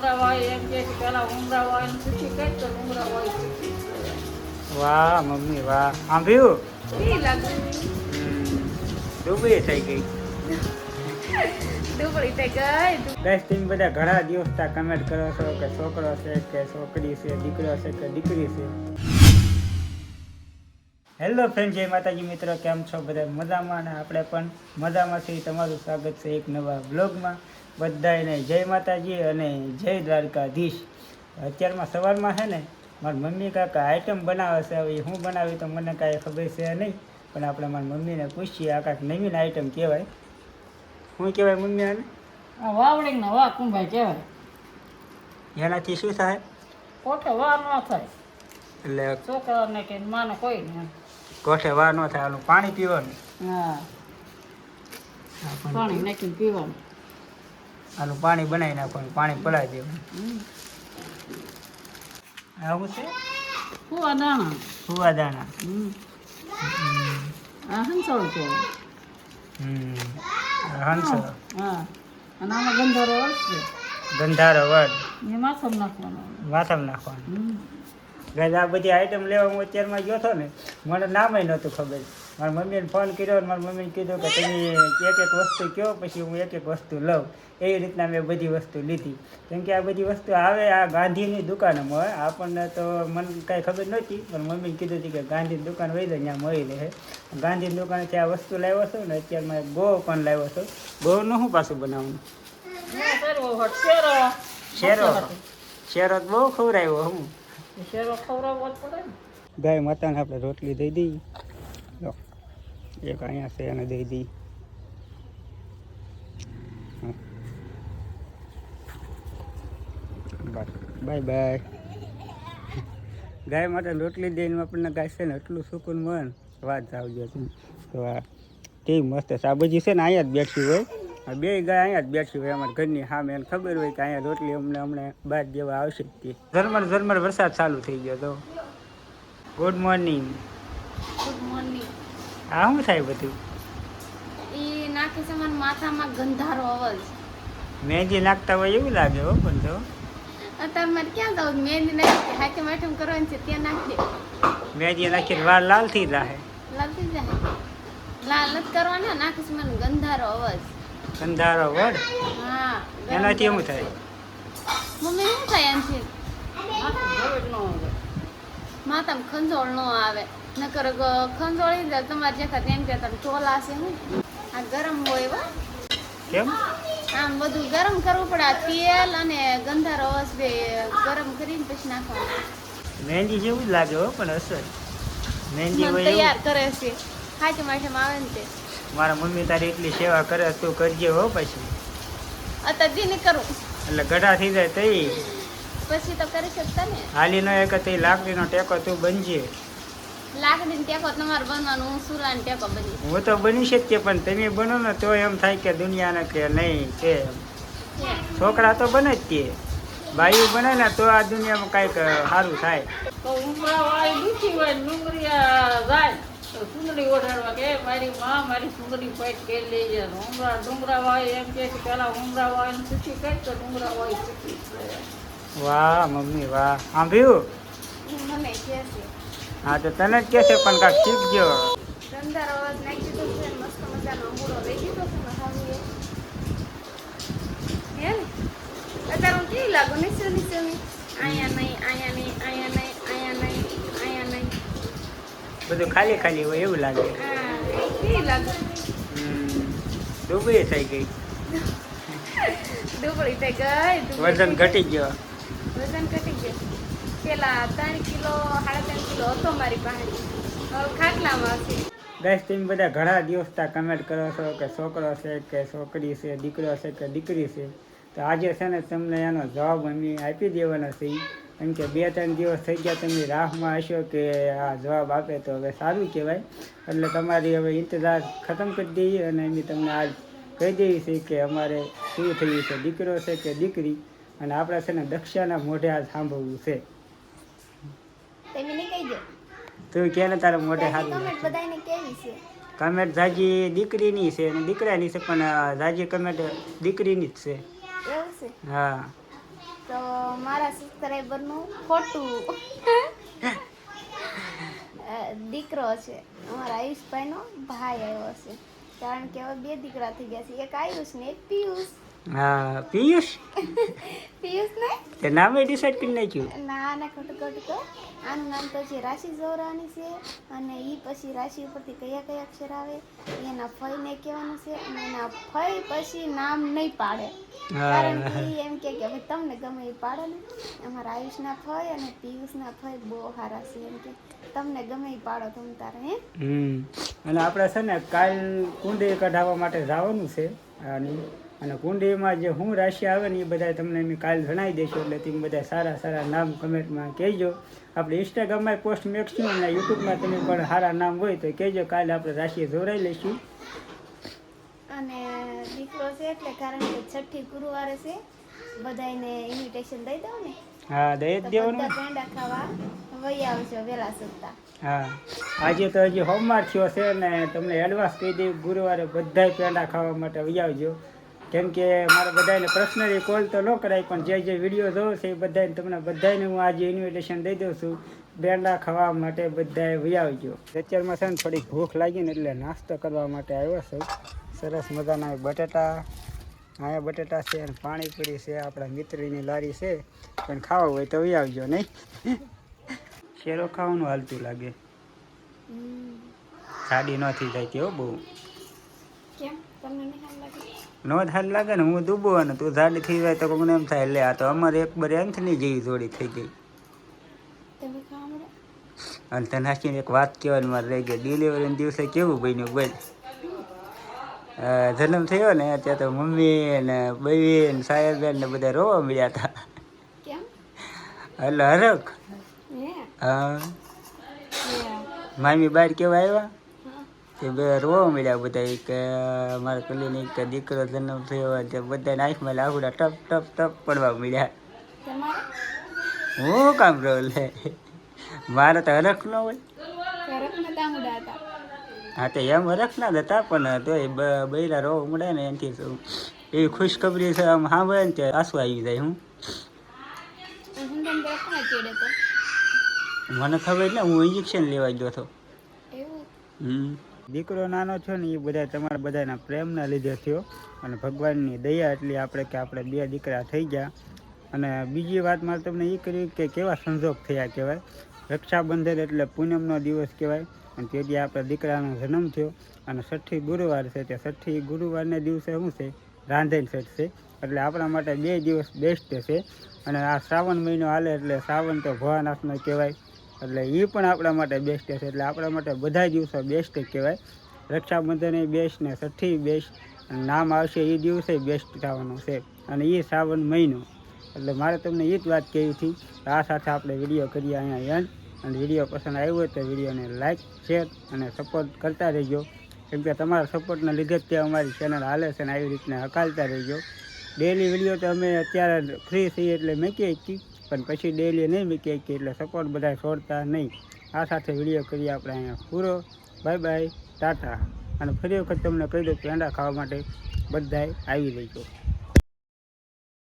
ડુંગરા હોય એમ કે પેલા ઉમરા હોય ને સુખી તો ડુંગરા હોય વાહ મમ્મી વાહ. સાંભળ્યું? ડૂબી થઈ ગઈ. બધા ઘણા કમેન્ટ કરો છો કે છોકરો છે કે છોકરી છે દીકરો છે કે દીકરી છે? હેલો ફ્રેન્ડ જય માતાજી મિત્રો. કેમ છો? બધા મજામાં અને આપણે પણ મજામાં છીએ. તમારું સ્વાગત છે એક નવા બ્લોગમાં બધાને જય માતાજી અને જય દ્વારકાધીશ. અત્યારમાં સવારમાં છે ને મારી મમ્મી કાંઈક આઈટમ બનાવે છે હવે હું બનાવી તો મને કાંઈ ખબર છે નહીં પણ આપણે મારી મમ્મીને પૂછીએ આ કાંઈક નવીન આઈટમ કહેવાય. શું કહેવાય મમ્મી આને? વાવડી ને વા કુંભાઈ કહેવાય. એનાથી શું થાય? કોઠે વા ન થાય. એટલે છોકરાને કે માને કોઈ નહીં. કોઠે વાર ન થાય આનું પાણી પીવાનું. હા. પાણી નાખીને પીવાનું. આનું પાણી બનાવી નાખવાનું પાણી પલાવી દેવાનું. આવું છે? દાણા. ફુવા દાણા. આ હંસોળ છે. હમ. હંસ હા અને આમાં ગંધારો છે. ગંધારો એ માથમ નાખવાનો. માથામાં નાખવાનું. ગાય આ બધી આઈટમ લેવા હું અત્યારમાં ગયો હતો ને મને નામે નહોતું ખબર. મારી મમ્મીને ફોન કર્યો મારા મમ્મીને કીધું કે તમે એક એક વસ્તુ કહો પછી હું એક એક વસ્તુ લઉં. એવી રીતના મેં બધી વસ્તુ લીધી. કેમ કે આ બધી વસ્તુ આવે આ ગાંધીની દુકાનમાં હોય. આપણને તો મને કાંઈ ખબર નહોતી પણ મમ્મીને કીધું હતું કે ગાંધીની દુકાન વહી જાય ત્યાં મળી રહે. ગાંધીની દુકાનેથી આ વસ્તુ લાવ્યો છું ને અત્યારમાં ગો પણ લાવ્યો છું. ગોનું શું પાછું બનાવવાનું શેરો શેરો બહુ ખવડાવ્યો હું શેરો ખવડાવવો પડે ગાય માતાને આપણે રોટલી દઈ દઈએ. એક અહીંયા છે એને દઈ દઈ બાય બાય. ગાય માટે રોટલી દઈને આપણને ગાય છે ને એટલું સુકૂન મળે ને વાત આવજો તો. આ કેવી મસ્ત સાબુજી છે ને અહીંયા જ બેઠી હોય. બે ગાય અહીંયા જ બેઠી હોય અમારા ઘરની સામે. એને ખબર હોય કે અહીંયા રોટલી અમને અમને બહાર જેવા આવશે તે ઝરમર ઝરમર વરસાદ ચાલુ થઈ ગયો તો. ગુડ મોર્નિંગ ગુડ મોર્નિંગ આ શું થાય બધું? એ નાખે છે મને માથામાં ગંધારો અવાજ. મહેંદી નાખતા હોય એવું લાગે હો પણ તો. અત્યારે મારે ક્યાં જવું મેંદી નાખી હાથે માઠમ કરવાની છે ત્યાં નાખી દે. મહેંદી નાખીને વાર લાલ થઈ જાય લાગતી જાય લાલ જ કરવાના નાખે છે મને ગંધારો અવાજ. ગંધારો વડ હા એનાથી. શું થાય? મમ્મી શું થાય એનાથી? માથું ધોઈ ન આવે. માથામાં ખંજોળ ન આવે. નકર ખંજોળી જાય તમારે જેખા તેમ કે તમે ચોલા છે હું. આ ગરમ હોય વા કેમ? આમ બધું ગરમ કરવું પડે. આ તેલ અને ગંધા રસ બે ગરમ કરીને પછી નાખવાનું. મહેંદી જેવું જ લાગે હો પણ અસર. મહેંદી હોય તૈયાર કરે છે. હાચમ હાચમ આવે ને તે. મારા મમ્મી તારી એટલી સેવા કરે તું કરજે હો પછી. અત્યારે દી ની કરું એટલે ગઢા થઈ જાય તઈ. પછી તો કરી શકતા ને. હાલી નો એક તઈ લાકડીનો ટેકો તું બનજે. લાકડીને ટેકો તમારે બનવાનું હું સુલાને ટેકો બની. હું તો બની શકીએ પણ તમે બનો ને તો એમ થાય કે દુનિયાને કે નહીં કે એમ. છોકરા તો બને જ તે બાયું બને ને તો આ દુનિયામાં કાંઈક સારું થાય. તો ઉમરા દુખી હોય આ જાય. તો સુંદરી ઓઢાડવા કે મારી માં મારી સુંદરી પેટ કે લઈ જાય. ઉમરા ડુંગરા વાળી એમ કે પેલા ઉમરા ને સુખી કઈ તો ડુંગરા સુખી વાહ મમ્મી વાહ. સાંભળ્યું? મને કે છે. હા તો તને જ કહેશે પણ કાંઈક શીખજો. બધું ખાલી ખાલી હોય એવું લાગે. હા કેવી લાગુ? હમ. ડૂબી થઈ ગઈ. ડુબળી થઈ ગઈ વજન ઘટી ગયો. વજન ઘટી ગયું. પેલા ત્રણ છે. તમે બધા ઘણા દિવસથી કમેન્ટ કરો છો કે છોકરો છે કે છોકરી છે, દીકરો છે કે દીકરી છે. તો આજે છે ને તમને એનો જવાબ અમે આપી દેવાનો છે. કેમ કે બે ત્રણ દિવસ થઈ ગયા તમે રાહમાં હશો કે આ જવાબ આપે તો હવે સારું કહેવાય. એટલે તમારી હવે ઇંતજાર ખતમ કરી દઈએ અને અમે તમને આજ કહી દઈએ છીએ કે અમારે શું થયું છે, દીકરો છે કે દીકરી. અને આપણે છે ને દક્ષાના મોઢે આજ સાંભળવું છે. તમે નહીં કહી દો. તું કે ને તારે મોઢે સારું કમેન્ટ. બધાને કેવી છે? કમેન્ટ જાજી દીકરીની છે અને દીકરાની છે પણ જાજી કમેન્ટ દીકરીની જ છે. એવું છે? હા. તો મારા સબસ્ક્રાઈબરનું ખોટું. દીકરો છે. અમારા આયુષભાઈનો ભાઈ આવ્યો છે. કારણ કે હવે બે દીકરા થઈ ગયા છે. એક આયુષ ને એક પિયુષ. હા પિયુષ? પિયુષ ને? તે નામે ડિસાઈડ કરી નાખ્યું. ના ના ખોટું ખોટું તો આનું નામ તો છે રાશિ જોરાની છે અને એ પછી રાશિ ઉપરથી કયા કયા અક્ષર આવે એના ફઈને કહેવાનું છે અને એના ફઈ પછી નામ નહીં પાડે. કારણ કે એમ કે કે ભાઈ તમને ગમે એ પાડો ને. અમારા આયુષના ફઈ અને પિયુષના ફઈ બહુ સારા છે. એમ કે તમને ગમે એ પાડો તમ તારે હે? અને આપણે છે ને કાલ કુંડી કઢાવવા માટે જવાનું છે. અને અને કુંડીમાં જે હું રાશિ આવે ને એ બધા તમને અમે કાલ જણાવી દઈશું એટલે તમે બધા સારા સારા નામ કમેન્ટમાં કહેજો. આપણે ઇન્સ્ટાગ્રામમાં પોસ્ટ મેકશું અને યુટ્યુબમાં તમે પણ સારા નામ હોય તો કહેજો કાલે આપણે રાશિ જોડાઈ લઈશું. અને દીકરો છે એટલે કારણ કે છઠ્ઠી ગુરુવારે છે બધાને ઇન્વિટેશન દઈ દઉં ને. હા દઈ જ દેવાનું પેંડા ખાવા વહી આવજો વેલા સુતા હા આજે તો હજી હોમવાર થયો છે ને તમને એડવાન્સ કહી દઈ ગુરુવારે બધાય પેંડા ખાવા માટે વહી આવજો. કેમ કે મારે બધાને પર્સનલી કોલ તો ન કરાય પણ જે જે વીડિયો જોવો છે એ બધાને તમને બધાને હું આજે ઇન્વિટેશન દઈ દઉં છું. બેંડા ખાવા માટે બધાએ આવી આવજો. અત્યારમાં છે ને થોડીક ભૂખ લાગી ને એટલે નાસ્તો કરવા માટે આવ્યો છું. સરસ મજાના બટેટા અહીંયા બટેટા છે અને પાણીપુરી છે આપણા મિત્રીની લારી છે. પણ ખાવા હોય તો આવી આવજો નહીં? શેરો ખાવાનું હાલતું લાગે. સાડી નથી જાય તેવો બહુ. કેમ? તમને નહીં લાગે? નો થાય લાગે ને હું દુબો અને તું ઝાડ થઈ જાય તો મને એમ થાય લે આ તો અમારે એક બરે અંથની જેવી જોડી થઈ ગઈ. અને તને એક વાત કહેવાની મારે રહી ગઈ. ડિલિવરીના દિવસે કેવું બન્યું બોલ. જન્મ થયો ને ત્યાં તો મમ્મી ને બહેન ને સાહેબેન ને બધા રોવા મળ્યા હતા. એટલે હરખ. હા? મામી બહાર કેવા આવ્યા. તે બે રોવા મળ્યા બધા કે મારા કલીને કે દીકરો જન્મ થયો તે બધાને આંખમાં લાકડા ટપ ટપ ટપ પડવા મળ્યા. હું કામ રહ્યો લે? મારે તો હરખ ન હોય. હા તો એમ હરખ ના હતા પણ તો એ બૈરા રોવા મળે ને એનાથી શું એવી ખુશખબરી છે આમ સાંભળે ને તે આંસુ આવી જાય હું. મને ખબર એટલે હું ઇન્જેક્શન લેવા ગયો હતો. હમ. દીકરો નાનો છો ને એ બધા તમારા બધાના પ્રેમના લીધે થયો. અને ભગવાનની દયા એટલી આપણે કે આપણે બે દીકરા થઈ ગયા. અને બીજી વાત મારે તમને એ કરી કે કેવા સંજોગ થયા કહેવાય? રક્ષાબંધન એટલે પૂનમનો દિવસ કહેવાય. અને તેથી આપણા દીકરાનો જન્મ થયો. અને છઠ્ઠી ગુરુવાર છે તે છઠ્ઠી ગુરુવારને દિવસે શું છે? રાંધણ છઠ છે. એટલે આપણા માટે બે દિવસ બેસ્ટ છે. અને આ શ્રાવણ મહિનો હાલે એટલે શ્રાવણ તો ભવાનાથનો કહેવાય. એટલે એ પણ આપણા માટે બેસ્ટ છે. એટલે આપણા માટે બધા દિવસો બેસ્ટ જ કહેવાય. રક્ષાબંધન બેસ્ટ ને છઠ્ઠી બેસ્ટ નામ આવશે એ દિવસે બેસ્ટ થવાનો છે. અને એ શ્રાવણ મહિનો. એટલે મારે તમને એ જ વાત કહેવી હતી. આ સાથે આપણે વીડિયો કરીએ અહીંયા એન્ડ અને વીડિયો પસંદ આવ્યો હોય તો વિડીયોને લાઇક શેર અને સપોર્ટ કરતા રહેજો. કેમ કે તમારા સપોર્ટના લીધે જ તે અમારી ચેનલ હાલે છે અને આવી રીતના હકાલતા રહેજો. ડેલી વીડિયો તો અમે અત્યારે ફ્રી છીએ એટલે મૂકીએ છીએ પણ પછી ડેલી નહીં મૂકીએ કે એટલે સપોર્ટ બધા છોડતા નહીં. આ સાથે વીડિયો કરીએ આપણે અહીંયા. પૂરો. બાય બાય ટાટા અને ફરી વખત તમને કહી દઉં કે અંડા ખાવા માટે બધાએ આવી જજો.